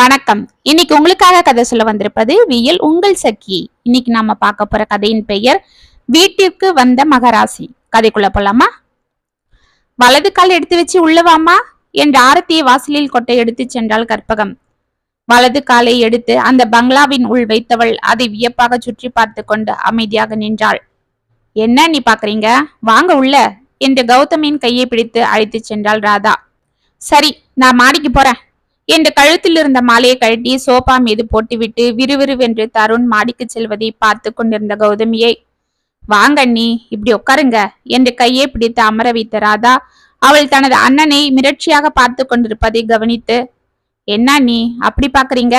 வணக்கம். இன்னைக்கு உங்களுக்காக கதை சொல்ல வந்திருப்பது வியல் உங்கள் சக்கி இன்னைக்கு நாம பார்க்க போற கதையின் பெயர் வீட்டிற்கு வந்த மகராசி. கதைக்குள்ள போலாமா? வலது கால் எடுத்து வச்சு உள்ளவாமா என்ற ஆரத்தியை வாசலில் கொட்டை எடுத்து சென்றாள் கற்பகம். வலது காலை எடுத்து அந்த பங்களாவின் உள் வைத்தவள் அதை வியப்பாக சுற்றி பார்த்து கொண்டு அமைதியாக நின்றாள். என்ன நீ பாக்குறீங்க வாங்க உள்ள என்று கௌதமியின் கையை பிடித்து அழைத்து சென்றாள் ராதா. சரி நான் மாடிக்கு போறேன். என்று கழுத்தில் இருந்த மாலையை கழட்டி சோபா மீது போட்டுவிட்டு விறுவிறுவென்று தருண் மாடிக்கு செல்வதை பார்த்து கொண்டிருந்த கௌதமியை வாங்க அண்ணி இப்படி உட்காருங்க என்று கையை பிடித்து அமர வைத்த ராதா அவள் தனது அண்ணனை மிரட்சியாக பார்த்து கொண்டிருப்பதை கவனித்து என்ன நீ அப்படி பாக்குறீங்க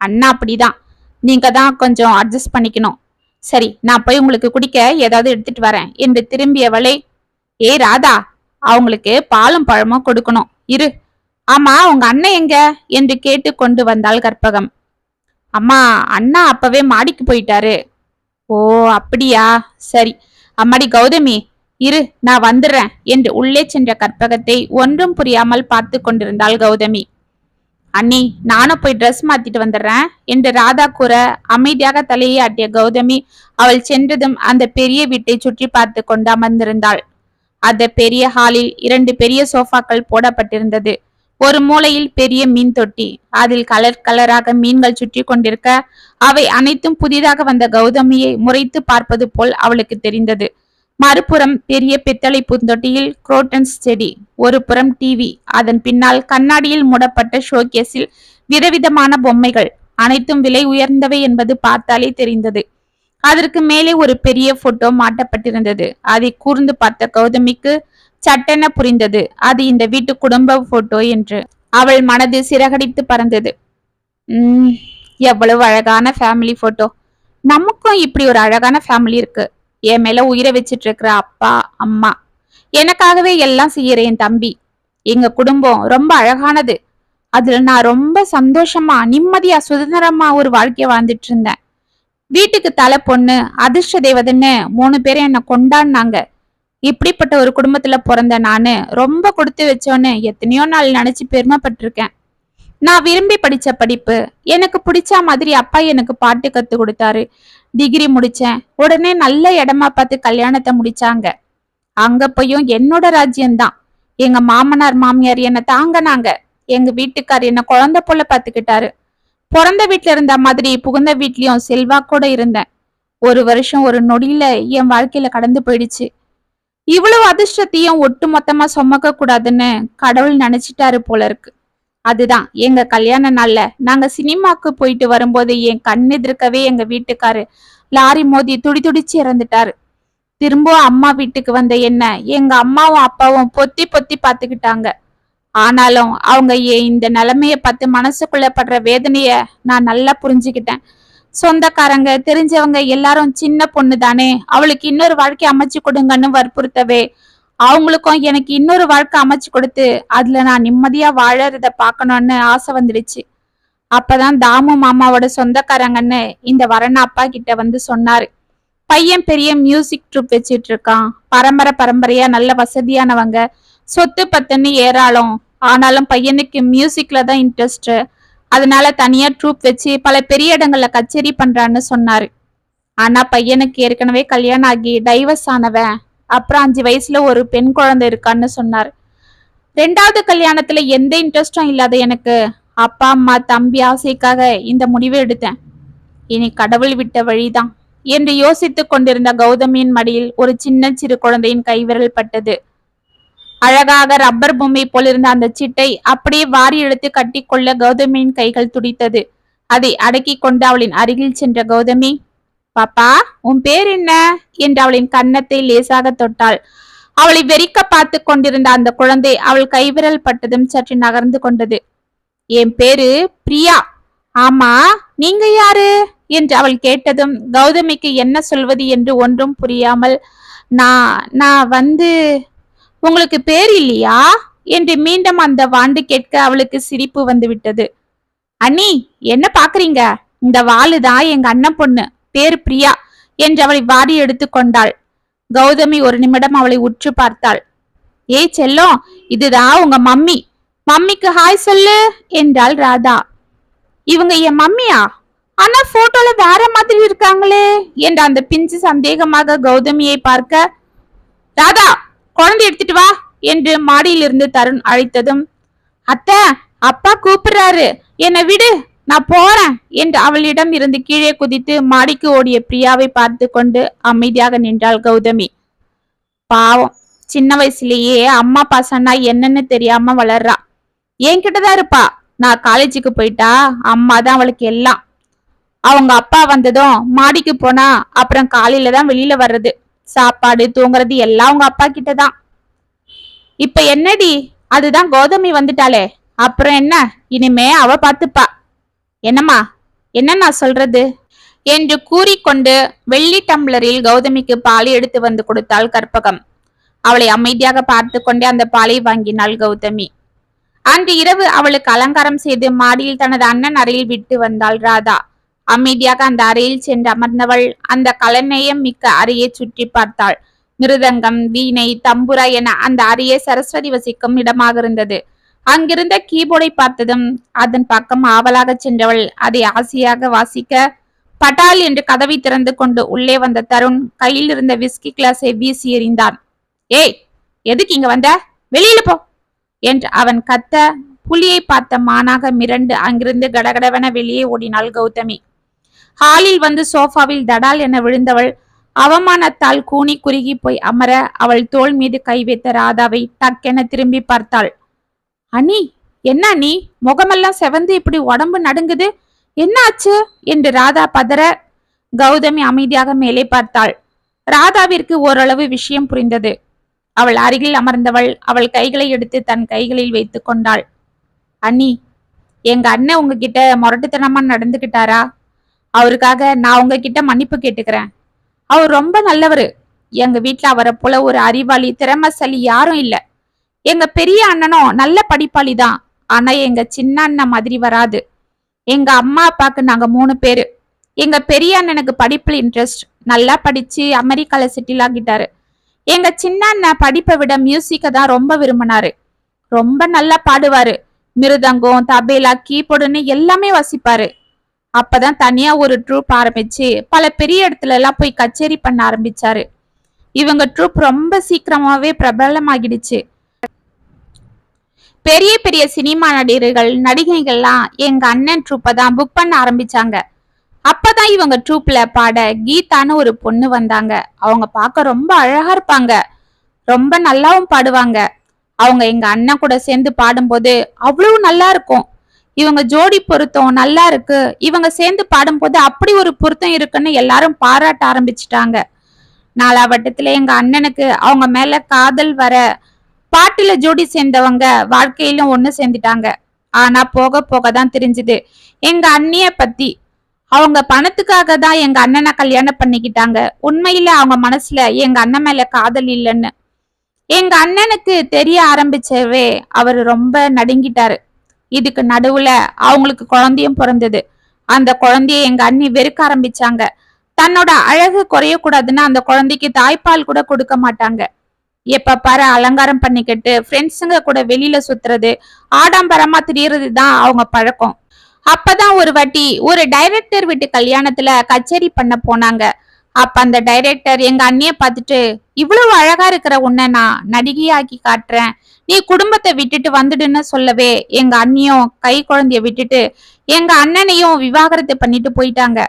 அண்ணா அப்படிதான் நீங்க தான் கொஞ்சம் அட்ஜஸ்ட் பண்ணிக்கணும். சரி நான் போய் உங்களுக்கு குடிக்க ஏதாவது எடுத்துட்டு வரேன் என்று திரும்பியவளை ஏய் ராதா அவங்களுக்கு பாலும் பழமும் கொடுக்கணும் இரு ஆமா உங்க அண்ணன் எங்க? என்று கேட்டு கொண்டு வந்தாள் கற்பகம். அம்மா அண்ணா அப்பவே மாடிக்கு போயிட்டாரு. ஓ அப்படியா? சரி. அம்மாடி கௌதமி இரு நான் வந்துடுறேன் என்று உள்ளே சென்ற கற்பகத்தை ஒன்றும் புரியாமல் பார்த்து கொண்டிருந்தாள் கௌதமி. அண்ணி நானும் போய் ட்ரெஸ் மாத்திட்டு வந்துடுறேன் என்று ராதா கூற அமைதியாக தலையை ஆட்டிய கௌதமி அவள் சென்றதும் அந்த பெரிய வீட்டை சுற்றி பார்த்து கொண்டு அமர்ந்திருந்தாள். அந்த பெரிய ஹாலில் இரண்டு பெரிய சோஃபாக்கள் போடப்பட்டிருந்தது. ஒரு மூலையில் பெரிய மீன் தொட்டி. அதில் கலர் கலராக மீன்கள் சுற்றி கொண்டிருக்க அவை அனைத்தும் புதிதாக வந்த கௌதமியை முறைத்து பார்ப்பது போல் அவளுக்கு தெரிந்தது. மறுபுறம் பெரிய பித்தளை பூந்தொட்டியில் குரோட்டன்ஸ் செடி ஒரு புறம் டிவி அதன் பின்னால் கண்ணாடியில் மூடப்பட்ட ஷோகேஸில் விதவிதமான பொம்மைகள் அனைத்தும் விலை உயர்ந்தவை என்பது பார்த்தாலே தெரிந்தது. அதற்கு மேலே ஒரு பெரிய போட்டோ மாட்டப்பட்டிருந்தது. அதை கூர்ந்து பார்த்த கௌதமிக்கு சட்டென புரிந்தது. அது இந்த வீட்டு குடும்ப போட்டோ என்று. அவள் மனது சிறகடித்து பறந்தது. உம் எவ்வளவு அழகான ஃபேமிலி போட்டோ நமக்கும் இப்படி ஒரு அழகான ஃபேமிலி இருக்கு. என் மேல உயிரை வச்சிட்டு இருக்கிற அப்பா அம்மா. எனக்காகவே எல்லாம் செய்யற என் தம்பி. எங்க குடும்பம் ரொம்ப அழகானது. அதுல நான் ரொம்ப சந்தோஷமா நிம்மதியா சுதந்திரமா ஒரு வாழ்க்கைய வாழ்ந்துட்டு இருந்தேன். வீட்டுக்கு தலை பொண்ணு அதிர்ஷ்ட தேவதன்னு மூணு பேரும் என்ன கொண்டாடினாங்க. இப்படிப்பட்ட ஒரு குடும்பத்துல பிறந்த நானு ரொம்ப கொடுத்து வச்சோன்னு எத்தனையோ நாள் நினைச்சு பெருமைப்பட்டிருக்கேன். நான் விரும்பி படிச்ச படிப்பு எனக்கு பிடிச்ச மாதிரி அப்பா எனக்கு பாட்டு கத்து கொடுத்தாரு. டிகிரி முடிச்சேன். உடனே நல்ல இடமா பார்த்து கல்யாணத்தை முடிச்சாங்க. அங்க போயும் என்னோட ராஜ்யம்தான். எங்க மாமனார் மாமியார் என்ன தாங்கினாங்க. எங்க வீட்டுக்கார் என்ன குழந்தை போல பாத்துக்கிட்டாரு பிறந்த வீட்டுல இருந்த மாதிரி புகுந்த வீட்லயும் செல்வாக்கோட இருந்தேன். ஒரு வருஷம் ஒரு நொடியில என் வாழ்க்கையில கடந்து போயிடுச்சு. இவ்வளவு அதிர்ஷ்டத்தையும் ஒட்டு மொத்தமா சுமக்க கூடாதுன்னு கடவுள் நினைச்சிட்டாரு போல இருக்கு. அதுதான் எங்க கல்யாண நாள்ல நாங்க சினிமாக்கு போயிட்டு வரும்போது என் கண் எதிர்க்கவே எங்க வீட்டுக்காரு லாரி மோதி துடி துடிச்சு இறந்துட்டாரு. திரும்பவும் அம்மா வீட்டுக்கு வந்த என்ன எங்க அம்மாவும் அப்பாவும் பொத்தி பொத்தி பாத்துக்கிட்டாங்க. ஆனாலும் அவங்க என் இந்த நிலைமைய பார்த்து மனசுக்குள்ள படுற வேதனைய நான் நல்லா புரிஞ்சுக்கிட்டேன். சொந்தக்காரங்க தெரிஞ்சவங்க எல்லாரும் சின்ன பொண்ணு தானே அவளுக்கு இன்னொரு வாழ்க்கை அமைச்சு கொடுங்கன்னு வற்புறுத்தவே. அவங்களுக்கும் எனக்கு இன்னொரு வாழ்க்கை அமைச்சு கொடுத்து அதுல நான் நிம்மதியா வாழறத பாக்கணும்னு ஆசை வந்துடுச்சு. அப்பதான் தாமு மாமாவோட சொந்தக்காரங்கன்னு இந்த வரண அப்பா கிட்ட வந்து சொன்னாரு. பையன் பெரிய மியூசிக் ட்ரூப் வச்சிட்டு இருக்கான். பரம்பரை பரம்பரையா நல்ல வசதியானவங்க. சொத்து பத்துன்னு ஏறாலும் ஆனாலும் பையனுக்கு மியூசிக்ல தான் இன்ட்ரெஸ்ட் அதனால தனியா ட்ரூப் வச்சு பல பெரிய இடங்கள்ல கச்சேரி பண்றான்னு சொன்னாரு. ஆனா பையனுக்கு ஏற்கனவே கல்யாணம் ஆகி டைவர்ஸ் ஆனவன். அப்புறம் அஞ்சு வயசுல ஒரு பெண் குழந்தை இருக்கான்னு சொன்னார். ரெண்டாவது கல்யாணத்துல எந்த இன்ட்ரெஸ்டும் இல்லாத எனக்கு. அப்பா அம்மா தம்பி ஆசைக்காக இந்த முடிவை எடுத்தேன். இனி கடவுள் விட்ட வழிதான். என்று யோசித்துக் கொண்டிருந்த கௌதமியின் மடியில் ஒரு சின்ன சிறு குழந்தையின் கைவிரல் பட்டது. அழகாக ரப்பர் பொம்மை போலிருந்த அந்த சிட்டை அப்படியே வாரி எடுத்து கட்டிக்கொள்ள கௌதமியின் கைகள் துடித்தது. அதை அடக்கி கொண்டு அவளின் அருகில் சென்ற கௌதமி பாப்பா உன் பேர் என்ன? என்று அவளின் கன்னத்தை லேசாக தொட்டாள். அவளை வெறிக்க பார்த்து கொண்டிருந்த அந்த குழந்தை அவள் கைவிரல் பட்டதும் சற்று நகர்ந்து கொண்டது. என் பேரு பிரியா. ஆமா நீங்க யாரு? என்று அவள் கேட்டதும் கௌதமிக்கு என்ன சொல்வது என்று ஒன்றும் புரியாமல் நான் நான் வந்து உங்களுக்கு பேர் இல்லையா? என்று மீண்டும் அந்த வாண்டு கேட்க அவளுக்கு சிரிப்பு வந்து விட்டது அண்ணி என்ன பாக்குறீங்க இந்த வாளுதான் எங்க அண்ணன் பொண்ணு? பேர் பிரியா என்று அவளை வாரி எடுத்து கொண்டாள். கௌதமி ஒரு நிமிடம் அவளை உற்று பார்த்தாள். ஏய் செல்லம் இதுதான் உங்க மம்மி. மம்மிக்கு ஹாய் சொல்லு என்றாள் ராதா. இவங்க என் மம்மியா? ஆனா போட்டோல வேற மாதிரி இருக்காங்களே என்ற அந்த பிஞ்சு சந்தேகமாக கௌதமியை பார்க்க ராதா குழந்தை எடுத்துட்டு வா என்று மாடியிலிருந்து தருண் அழைத்ததும் அத்தை அப்பா கூப்பிடுறாரு. என்னை விடு நான் போறேன் என்று அவளிடம் இருந்து கீழே குதித்து மாடிக்கு ஓடிய பிரியாவை பார்த்து கொண்டு அமைதியாக நின்றாள் கௌதமி. பாவம் சின்ன வயசுலயே அம்மா பாசம்னா என்னன்னு தெரியாம வளர்றா. என்கிட்டதான் இருப்பா. நான் காலேஜுக்கு போயிட்டா அம்மா தான் அவளுக்கு எல்லாம். அவங்க அப்பா வந்ததும் மாடிக்கு போனா அப்புறம் காலையில தான் வெளியில வர்றது. சாப்பாடு தூங்குறது எல்லாம் உங்க அப்பா கிட்ட தான் இப்ப என்னடி? அதுதான் கௌதமி வந்துட்டாளே. அப்புறம் என்ன? இனிமே அவ பாத்துப்பா. என்னம்மா? என்ன நான் சொல்றது? என்று கூறிக்கொண்டு வெள்ளி டம்ளரில் கௌதமிக்கு பாலை எடுத்து வந்து கொடுத்தாள் கற்பகம். அவளை அமைதியாக பார்த்து கொண்டே அந்த பாலை வாங்கினாள் கௌதமி. அன்று இரவு அவளுக்கு அலங்காரம் செய்து மாடியில் தனது அண்ணன் அறையில் விட்டு வந்தாள் ராதா. அமைதியாக அந்த அறையில் சென்று அமர்ந்தவள் அந்த கலைநயம் மிக்க அறையை சுற்றி பார்த்தாள். மிருதங்கம் வீணை தம்புரா என அந்த அறையை சரஸ்வதி வசிக்கும் இடமாக இருந்தது. அங்கிருந்த கீபோர்டை பார்த்ததும் அதன் பக்கம் ஆவலாக சென்றவள் அதை ஆசையாக வாசிக்க பட்டால் என்று கதவை திறந்து கொண்டு உள்ளே வந்த தருண் கையில் இருந்த விஸ்கி கிளாஸை வீசி எறிந்தான். ஏய் எதுக்கு இங்க வந்த? வெளியில போ! என்று அவன் கத்த புலியை பார்த்த மானாக மிரண்டு அங்கிருந்து கடகடவென வெளியே ஓடினாள் கௌதமி. ஹாலில் வந்து சோஃபாவில் தடால் என விழுந்தவள் அவமானத்தால் கூனி குறுகி போய் அமர அவள் தோள் மீது கை வைத்த ராதாவை டக்கென திரும்பி பார்த்தாள். அனி என்ன நீ முகமெல்லாம் செவந்து இப்படி உடம்பு நடுங்குது. என்னாச்சு என்று ராதா பதற கௌதமி அமைதியாக மேலே பார்த்தாள். ராதாவிற்கு ஓரளவு விஷயம் புரிந்தது. அவள் அருகில் அமர்ந்தவள் அவள் கைகளை எடுத்து தன் கைகளில் வைத்து கொண்டாள். அண்ணி எங்க அண்ணன் உங்ககிட்ட முரட்டுத்தனமா நடந்துகிட்டாரா? அவருக்காக நான் உங்ககிட்ட மன்னிப்பு கேட்டுக்கிறேன். அவர் ரொம்ப நல்லவர். எங்க வீட்டுல அவரை போல ஒரு அறிவாளி திறமசலி யாரும் இல்ல. எங்க பெரிய அண்ணனும் நல்ல படிப்பாளி தான். ஆனா எங்க சின்ன அண்ணன் மாதிரி வராது. எங்க அம்மா அப்பாக்கு நாங்க மூணு பேரு. எங்க பெரிய அண்ணனுக்கு படிப்புல இன்ட்ரெஸ்ட் நல்லா படிச்சு அமெரிக்கால செட்டில் ஆகிட்டாரு. எங்க சின்ன அண்ணன் படிப்பை விட மியூசிக்கை தான் ரொம்ப விரும்பினாரு. ரொம்ப நல்லா பாடுவாரு. மிருதங்கம் தபேலா கீபோர்டுன்னு எல்லாமே வசிப்பாரு. அப்பதான் தனியா ஒரு ட்ரூப் ஆரம்பிச்சு பல பெரிய இடத்துல எல்லாம் போய் கச்சேரி பண்ண ஆரம்பிச்சாரு. இவங்க ட்ரூப் ரொம்ப சீக்கிரமாவே பிரபலமாகிடுச்சு. பெரிய பெரிய சினிமா நடிகர்கள் நடிகைகள்லாம் எங்க அண்ணன் ட்ரூப்பை தான் புக் பண்ண ஆரம்பிச்சாங்க. அப்பதான் இவங்க ட்ரூப்ல பாட கீதான்னு ஒரு பொண்ணு வந்தாங்க. அவங்க பார்க்க ரொம்ப அழகா இருப்பாங்க. ரொம்ப நல்லாவும் பாடுவாங்க. அவங்க எங்க அண்ணன் கூட சேர்ந்து பாடும்போது அவ்வளவு நல்லா இருக்கும். இவங்க ஜோடி பொருத்தம் நல்லா இருக்கு. இவங்க சேர்ந்து பாடும்போது அப்படி ஒரு பொருத்தம் இருக்குன்னு எல்லாரும் பாராட்ட ஆரம்பிச்சிட்டாங்க. நாலாவட்டத்துல எங்க அண்ணனுக்கு அவங்க மேல காதல் வர பாட்டுல ஜோடி சேர்ந்தவங்க வாழ்க்கையிலும் ஒண்ணு சேர்ந்துட்டாங்க. ஆனா போக போக தான் தெரிஞ்சுது. எங்க அண்ணிய பத்தி அவங்க பணத்துக்காக தான் எங்க அண்ணனை கல்யாணம் பண்ணிக்கிட்டாங்க. உண்மையில அவங்க மனசுல எங்க அண்ணன் மேல காதல் இல்லைன்னு. எங்க அண்ணனுக்கு தெரிய ஆரம்பிச்சவே அவர் ரொம்ப நடுங்கிட்டாரு. இதுக்கு நடுவுல அவங்களுக்கு குழந்தையும் பிறந்தது. அந்த குழந்தைய எங்க அண்ணி வெறுக்க ஆரம்பிச்சாங்க. தன்னோட அழகு குறையக்கூடாதுன்னு அந்த குழந்தைக்கு தாய்ப்பால் கூட கொடுக்க மாட்டாங்க. எப்ப பாரு அலங்காரம் பண்ணிக்கிட்டு ஃப்ரெண்ட்ஸுங்க கூட வெளியில சுத்துறது ஆடம்பரமா திரியறது தான் அவங்க பழக்கம். அப்பதான் ஒரு வாட்டி ஒரு டைரக்டர் வீட்டு கல்யாணத்துல கச்சேரி பண்ண போனாங்க. அப்ப அந்த டைரக்டர் எங்க அண்ணிய பார்த்துட்டு இவ்வளவு அழகா இருக்கிற உன்னை நான் நடிகையாக்கி காட்டுறேன். நீ குடும்பத்தை விட்டுட்டு வந்துடுன்னு சொல்லவே எங்க அண்ணியும் கை குழந்தைய விட்டுட்டு எங்க அண்ணனையும் விவாகரத்து பண்ணிட்டு போயிட்டாங்க.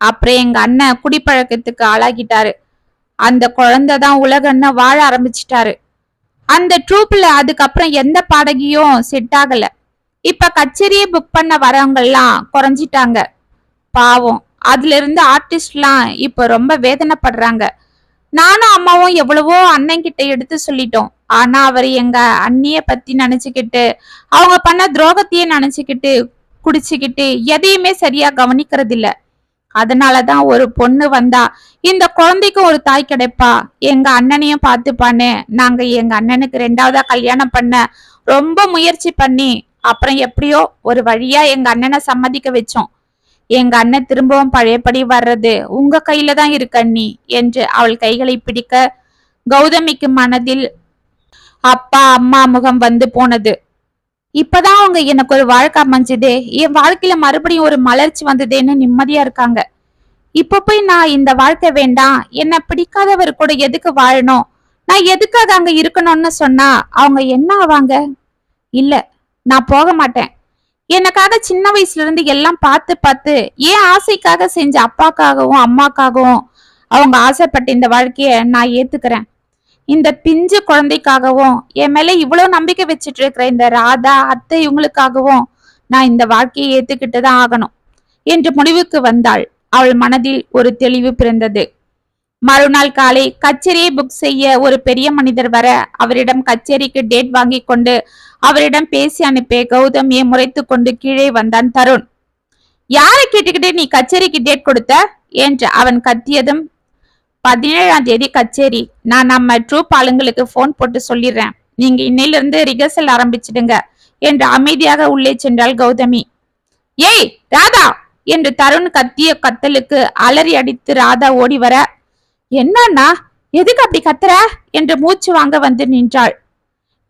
அப்புறம் எங்க அண்ணன் குடிப்பழக்கத்துக்கு ஆளாகிட்டாரு. அந்த குழந்தை தான் உலகன்னு வாழ ஆரம்பிச்சிட்டாரு. அந்த ட்ரூப்ல அதுக்கப்புறம் எந்த பாடகியும் செட் ஆகல. இப்ப கச்சேரியை புக் பண்ண வரவங்கெல்லாம் குறைஞ்சிட்டாங்க. பாவம் அதுல இருந்து ஆர்டிஸ்ட்லாம் இப்ப ரொம்ப வேதனைப்படுறாங்க. நானும் அம்மாவும் எவ்வளவோ அண்ணன் கிட்ட எடுத்து சொல்லிட்டோம். ஆனா அவர் எங்க அண்ணிய பத்தி நினைச்சுக்கிட்டு அவங்க பண்ண துரோகத்தையே நினைச்சுக்கிட்டு குடிச்சுக்கிட்டு எதையுமே சரியா கவனிக்கிறது இல்ல அதனாலதான் ஒரு பொண்ணு வந்தா இந்த குழந்தைக்கு ஒரு தாய் கிடைப்பா எங்க அண்ணனையும் பார்த்துப்பான்னு நாங்க எங்க அண்ணனுக்கு ரெண்டாவதா கல்யாணம் பண்ண ரொம்ப முயற்சி பண்ணி அப்புறம் எப்படியோ ஒரு வழியா எங்க அண்ணனை சம்மதிக்க வச்சோம். எங்க அண்ணன் திரும்பவும் பழையபடி வர்றது உங்க கையில தான் இருக்கண்ணி என்று அவள் கைகளை பிடிக்க கௌதமிக்கு மனதில் அப்பா அம்மா முகம் வந்து போனது. இப்பதான் அவங்க எனக்கு ஒரு வாழ்க்கை அமைஞ்சது என் வாழ்க்கையில மறுபடியும் ஒரு மலர்ச்சி வந்ததுன்னு நிம்மதியா இருக்காங்க. இப்ப போய் நான் இந்த வாழ்க்கை வேண்டாம் என்ன பிடிக்காதவர் கூட எதுக்கு வாழணும்? நான் எதுக்காக அங்க இருக்கணும்னு சொன்னா அவங்க என்ன ஆவாங்க? இல்ல நான் போக மாட்டேன். எனக்காக சின்ன வயசுல இருந்து எல்லாம் பார்த்து பார்த்து ஏன் ஆசைக்காக செஞ்ச அப்பாக்காகவும் அம்மாக்காகவும் அவங்க ஆசைப்பட்ட இந்த வாழ்க்கைய நான் ஏத்துக்கிறேன். இந்த பிஞ்சு குழந்தைக்காகவும் என் மேல இவ்வளவு நம்பிக்கை வச்சுட்டு இருக்கிற இந்த ராதா அத்தை இவங்களுக்காகவும் நான் இந்த வாழ்க்கையை ஏத்துக்கிட்டு தான் ஆகணும் என்று முடிவுக்கு வந்தாள். அவள் மனதில் ஒரு தெளிவு பிறந்தது. மறுநாள் காலை கச்சேரியை புக் செய்ய ஒரு பெரிய மனிதர் வர அவரிடம் கச்சேரிக்கு டேட் வாங்கி கொண்டு அவரிடம் பேசி அனுப்பிய கௌதமியை முறைத்து கொண்டு கீழே வந்தான் தருண். யாரை கேட்டுக்கிட்டு நீ கச்சேரிக்கு டேட் கொடுத்த? என்று அவன் கத்தியதும் பதினேழாம் தேதி கச்சேரி. நான் நம்ம ட்ரூப் ஆளுங்களுக்கு ஃபோன் போட்டு சொல்லிடுறேன். நீங்க இன்னையிலிருந்து ரிகர்சல் ஆரம்பிச்சிடுங்க என்று அமைதியாக உள்ளே சென்றாள் கௌதமி. ஏய் ராதா! என்று தருண் கத்திய கத்தலுக்கு அலறி அடித்து ராதா ஓடி வர என்னன்னா எதுக்கு அப்படி கத்துற? என்று மூச்சு வாங்க வந்து நின்றாள்.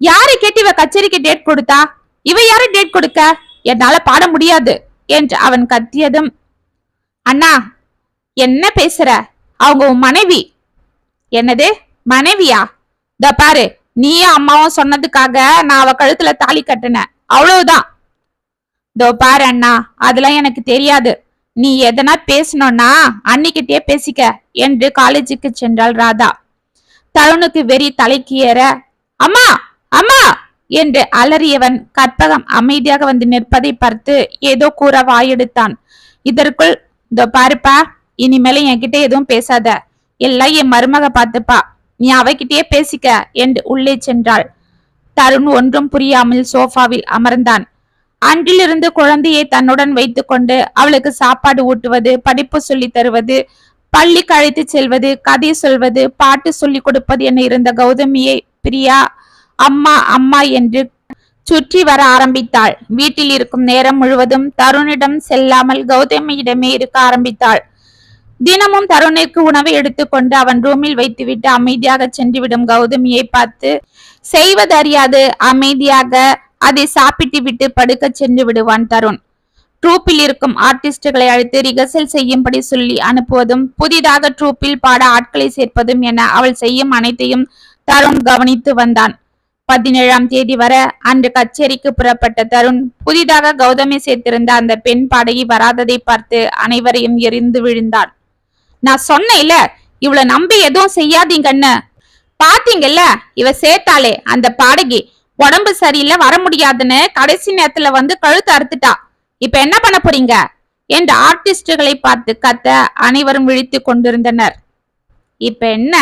யாரை கேட்டு இவ கச்சேரிக்கு டேட் கொடுத்தா? இவ யாரு டேட் கொடுக்க? என்னால பாட முடியாது என்று அவன் கத்தியதும். அண்ணா என்ன பேசுற? அவங்க உன் மனைவி. என்னது? மனைவியா? த பாரு நீயும் அம்மாவும் சொன்னதுக்காக நான் அவ கழுத்துல தாலி கட்டினேன். அவ்வளவுதான். இதோ பாரு அண்ணா அதெல்லாம் எனக்கு தெரியாது. நீ எதனா பேசணும்னா அன்னிக்கிட்டே பேசிக்க என்று காலேஜுக்கு சென்றாள் ராதா. தருணுக்கு வெறி தலைக்கு ஏற அம்மா அம்மா! என்று அலறியவன் கற்பகம் அமைதியாக வந்து நிற்பதை பார்த்து ஏதோ கூற வாயெடுத்தான். இதற்குள் இதோ பாருப்பா இனிமேல என்கிட்ட எதுவும் பேசாத. எல்லாம் என் மருமக பார்த்துப்பா. நீ அவகிட்டயே பேசிக்க என்று உள்ளே சென்றாள். தருண் ஒன்றும் புரியாமல் சோஃபாவில் அமர்ந்தான். அன்றிலிருந்து குழந்தையை தன்னுடன் வைத்துக்கொண்டு அவளுக்கு சாப்பாடு ஊட்டுவது படிப்பு சொல்லி தருவது பள்ளிக்கு அழைத்து செல்வது கதை சொல்வது பாட்டு சொல்லி கொடுப்பது என இருந்த கௌதமியை பிரியா அம்மா அம்மா என்று சுற்றி வர ஆரம்பித்தாள். வீட்டில் இருக்கும் நேரம் முழுவதும் தருணிடம் செல்லாமல் கௌதமியிடமே இருக்க ஆரம்பித்தாள். தினமும் தருணிற்கு உணவை எடுத்துக்கொண்டு அவன் ரூமில் வைத்துவிட்டு அமைதியாக சென்றுவிடும் கௌதமியை பார்த்து செய்வதறியாது அமைதியாக அதை சாப்பிட்டு விட்டு படுக்க சென்று விடுவான் தருண். ட்ரூப்பில் இருக்கும் ஆர்டிஸ்டுகளை அழைத்து ரிகர்சல் செய்யும்படி சொல்லி அனுப்புவதும் புதிதாக ட்ரூப்பில் பாட ஆட்களை சேர்ப்பதும் என அவள் செய்யும் அனைத்தையும் தருண் கவனித்து வந்தான். பதினேழாம் தேதி வர அன்று கச்சேரிக்கு புறப்பட்ட தருண் புதிதாக கௌதமி சேர்த்திருந்த அந்த பெண் பாடகி வராததை பார்த்து அனைவரையும் எரிந்து விழுந்தாள். நான் சொன்னேன்ல இவள நம்பி எதுவும் செய்யாதீங்கன்னு. பாத்தீங்கல்ல இவ சேர்த்தாலே அந்த பாடகி. உடம்பு சரியில்லை வர முடியாதுன்னு கடைசி நேரத்துல வந்து கழுத்து அறுத்துட்டா. இப்ப என்ன பண்ண போறீங்க? என்று ஆர்டிஸ்டுகளை பார்த்து கத்த அனைவரும் விழித்து கொண்டிருந்தனர். இப்ப என்ன?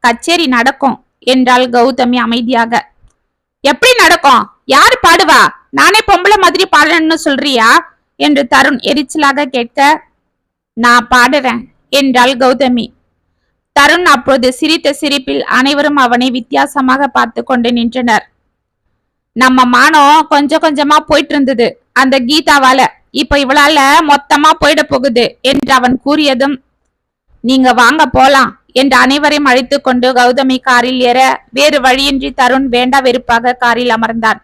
கச்சேரி நடக்கும் என்றால் கௌதமி அமைதியாக. எப்படி நடக்கும்? யாரு பாடுவா? நானே பொம்பளை மாதிரி பாடணும்னு சொல்றியா? என்று தருண் எரிச்சலாக கேட்க நான் பாடுறேன் என்றாள் கௌதமி. தருண் அப்போது சிரித்த சிரிப்பில் அனைவரும் அவனை வித்தியாசமாக பார்த்து கொண்டு நின்றனர். நம்ம மானம் கொஞ்சம் கொஞ்சமா போயிட்டு இருந்தது அந்த கீதாவால. இப்ப இவளால மொத்தமா போயிட போகுது என்று அவன் கூறியதும் நீங்க வாங்க போலாம் என்று அனைவரையும் அழைத்து கொண்டு கௌதமி காரில் ஏற வேறு வழியின்றி தருண் வேண்டா வெறுப்பாக காரில் அமர்ந்தான்.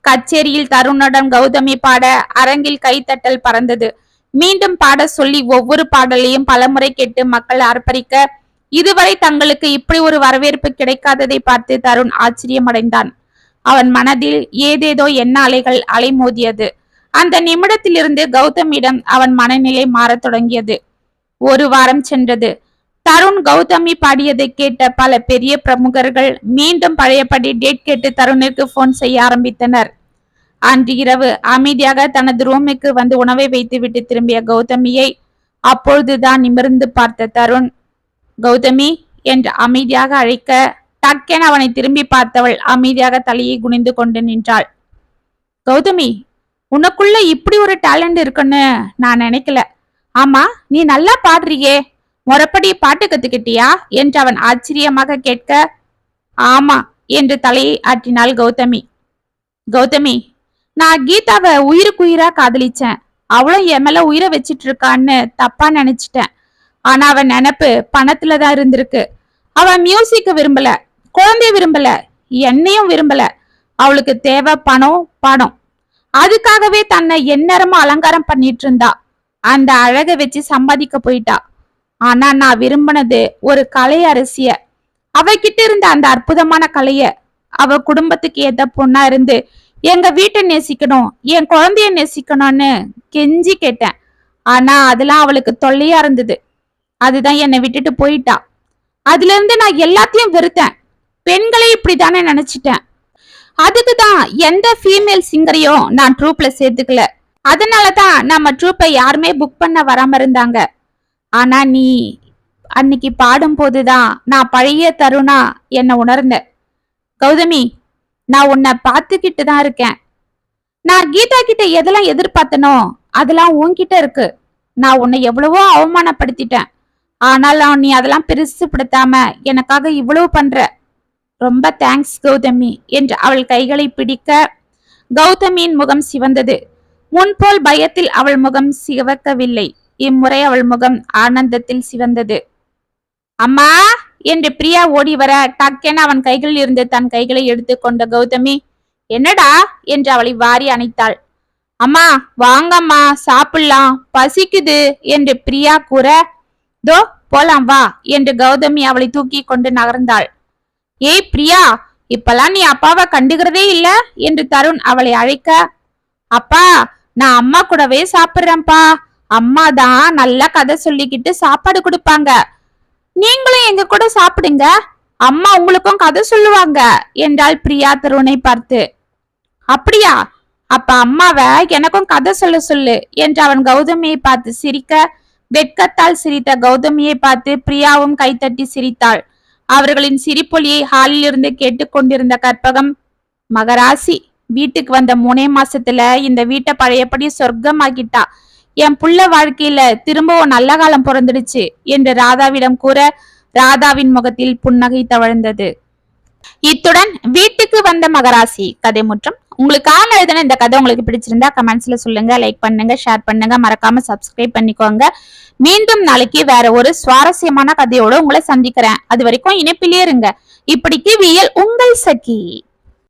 கச்சேரியில் தருணுடன் கௌதமி பாட அரங்கில் கைத்தட்டல் பறந்தது. மீண்டும் பாட சொல்லி ஒவ்வொரு பாடலையும் பலமுறை கேட்டு மக்கள் ஆர்ப்பரிக்க இதுவரை தங்களுக்கு இப்படி ஒரு வரவேற்பு கிடைக்காததை பார்த்து தருண் ஆச்சரியமடைந்தான். அவன் மனதில் ஏதேதோ எண்ண அலைகள் அலைமோதியது. அந்த நிமிடத்திலிருந்து கௌதமிடம் அவன் மனநிலை மாறத் தொடங்கியது. ஒரு வாரம் சென்றது. தருண் கௌதமி பாடியதை கேட்ட பல பெரிய பிரமுகர்கள் மீண்டும் பழையபடி டேட் கேட்டு தருணிற்கு போன் செய்ய ஆரம்பித்தனர். அன்று இரவு அமைதியாக தனது ரூமுக்கு வந்து உணவை வைத்துவிட்டு திரும்பிய கௌதமியை அப்பொழுதுதான் நிமிர்ந்து பார்த்த தருண் கௌதமி என்று அமைதியாக அழைக்க டக்கென அவனை திரும்பி பார்த்தவள் அமைதியாக தலையை குனிந்து கொண்டு நின்றாள். கௌதமி உனக்குள்ள இப்படி ஒரு டேலண்ட் இருக்குன்னு நான் நினைக்கல. ஆமா நீ நல்லா பாடுறியே. முறப்படி பாட்டு கத்துக்கிட்டியா? என்று அவன் ஆச்சரியமாக கேட்க ஆமா என்று தலையை ஆட்டினாள் கௌதமி. கௌதமி நான் கீதாவை உயிருக்குயிரா காதலிச்சேன். அவளும் என் மேல உயிரை வச்சிட்டு இருக்கான்னு தப்பா நினைச்சிட்டேன். ஆனா அவன் நினப்பு பணத்துல தான் இருந்திருக்கு. அவன் மியூசிக்க விரும்பல குழந்தைய விரும்பல என்னையும் விரும்பல. அவளுக்கு தேவை பணம் பணம் அதுக்காகவே தன்னை எந்நேரமும் அலங்காரம் பண்ணிட்டு இருந்தா அந்த அழகை வச்சு சம்பாதிக்க போயிட்டா. ஆனா நான் விரும்பினது ஒரு கலை அரசிய. அவகிட்ட இருந்த அந்த அற்புதமான கலைய அவ குடும்பத்துக்கு ஏத்த பொண்ணா இருந்து எங்க வீட்டை நேசிக்கணும் என் குழந்தைய நேசிக்கணும்னு கெஞ்சி கேட்டேன். ஆனா அதெல்லாம் அவளுக்கு தொல்லையா இருந்தது. அதுதான் என்னை விட்டுட்டு போயிட்டா. அதுல இருந்து நான் எல்லாத்தையும் வெறுத்தேன். பெண்களை இப்படிதானே நினைச்சிட்டேன். அதுக்கு தான் எந்த ஃபீமேல் சிங்கரையும் நான் ட்ரூப்ல சேர்த்துக்கல. அதனால தான் நம்ம ட்ரூப்பை யாருமே புக் பண்ண வராம இருந்தாங்க. ஆனா நீ அன்னைக்கு பாடும் தான் நான் பழைய தருணா என்னை உணர்ந்தேன் கௌதமி நான் உன்னை பார்த்துக்கிட்டு தான் இருக்கேன். நான் கீதா கிட்ட எதெல்லாம் எதிர்பார்த்தனோ அதெல்லாம் உன்கிட்ட இருக்கு. நான் உன்னை எவ்வளவோ அவமானப்படுத்திட்டேன். ஆனாலும் நீ அதெல்லாம் பெருசுப்படுத்தாம எனக்காக இவ்வளவு பண்ற. ரொம்ப தேங்க்ஸ் கௌதமி என்று அவள் கைகளை பிடிக்க கௌதமியின் முகம் சிவந்தது. முன்போல் பயத்தில் அவள் முகம் சிவக்கவில்லை. இம்முறை அவள் முகம் ஆனந்தத்தில் சிவந்தது. அம்மா! என்று பிரியா ஓடி வர டக்கென அவன் கைகளில் இருந்து தன் கைகளை எடுத்துக்கொண்ட கௌதமி என்னடா? என்று அவளை வாரி அணைத்தாள். அம்மா வாங்கம்மா சாப்பிடலாம் பசிக்குது என்று பிரியா கூற தோ போலாம் வா என்று கௌதமி அவளை தூக்கி கொண்டு நகர்ந்தாள். ஏய் பிரியா இப்பெல்லாம் நீ அப்பாவை கண்டுகிறதே இல்ல? என்று தருண் அவளை அழைக்க அப்பா நான் அம்மா கூடவே சாப்பிடுறேன்ப்பா அம்மா தான் நல்லா கதை சொல்லிக்கிட்டு சாப்பாடு கொடுப்பாங்க. நீங்களும் எங்க கூட சாப்பிடுங்க. அம்மா உங்களுக்கும் கதை சொல்லுவாங்க என்றாள் பிரியா தருணை பார்த்து. அப்படியா? அப்ப அம்மாவை எனக்கும் கதை சொல்ல சொல்லு என்று அவன் கௌதமியை பார்த்து சிரிக்க வெட்கத்தால் சிரித்த கௌதமியை பார்த்து பிரியாவும் கைத்தட்டி சிரித்தாள். அவர்களின் சிரிப்பொலியை ஹாலில் இருந்து கேட்டுக்கொண்டிருந்த கற்பகம் மகராசி வீட்டுக்கு வந்த மூணே மாசத்துல இந்த வீட்டை பழையபடி சொர்க்கமாக்கிட்டா. என் புள்ள வாழ்க்கையில திரும்பவும் நல்ல காலம் பிறந்துடுச்சு என்று ராதாவிடம் கூற ராதாவின் முகத்தில் புன்னகை தவழ்ந்தது. இத்துடன் வீட்டுக்கு வந்த மகராசி கதை முற்றம். உங்களுக்காக எழுதின இந்த கதை உங்களுக்கு பிடிச்சிருந்தா கமெண்ட்ஸ்ல சொல்லுங்க லைக் பண்ணுங்க ஷேர் பண்ணுங்க. மறக்காம சப்ஸ்கிரைப் பண்ணிக்கோங்க. மீண்டும் நாளைக்கு வேற ஒரு சுவாரஸ்யமான கதையோட உங்களை சந்திக்கிறேன். அது வரைக்கும் இணைப்பிலே இருங்க. இப்படிக்கு வியல் உங்கள் சகி.